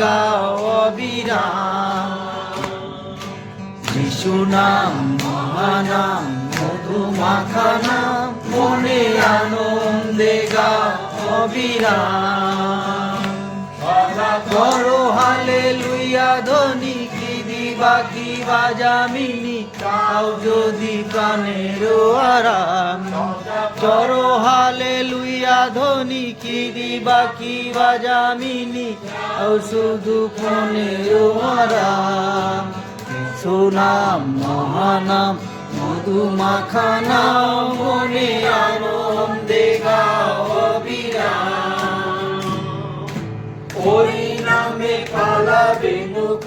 গাও অবিরাম। যিশু নাম, মহানাম মধু মাখা নাম মনে আনন্দে গাও অবিরাম। করো হালে লুইয়া ধনি কি দিবা, কি বাজামিনি তাও যদি প্রাণের আরাম। চরো হালে লুইয়া ধনি, কি দিবা, কি বাজামিনি তাও শুধু প্রাণের আরাম সুনাম মহানাম মধু মাখা নাম মনে আনন্দে গাও, অবিরাম। ওই নামে পালাবে মুখ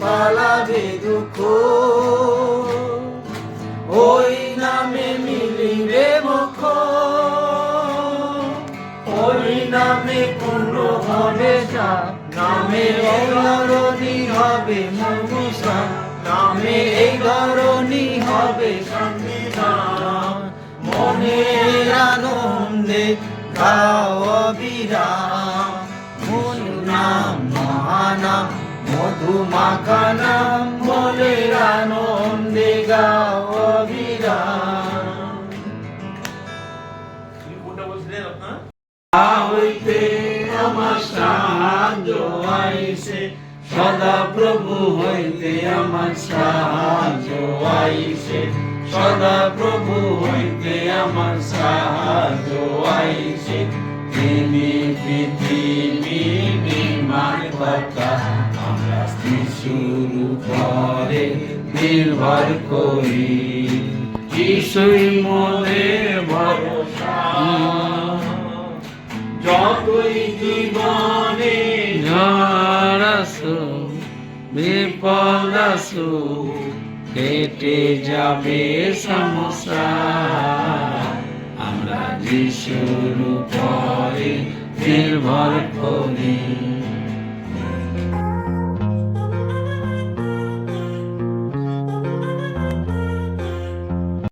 পালাবে দুঃখ। ওই নামে মিলিবে মুখ। ওই নামে পূর্ণ হবে যা নামে অরণি হবে মনুষা নামে এই হবে সংবিধান। মনের আনন্দে গাও অবিরাম। মাখা নাম মনের আনন্দে গাও অবিরাম হইতে আমার সাহায্য আইসে সদা প্রভু হইতে আমার সাহায্য আইসে সদা প্রভু হইতে আমার সাহায্য আইসে তিনি পৃথিবী নির্মাণ কর্তা। শিশুর উপরে নির্ভর করি। যিশুই মনের ভরসা। যতই জীবনে ঝড় আসো কেটে যাবে সমস্যা। আমরা যিশুর উপরে নির্ভর করি।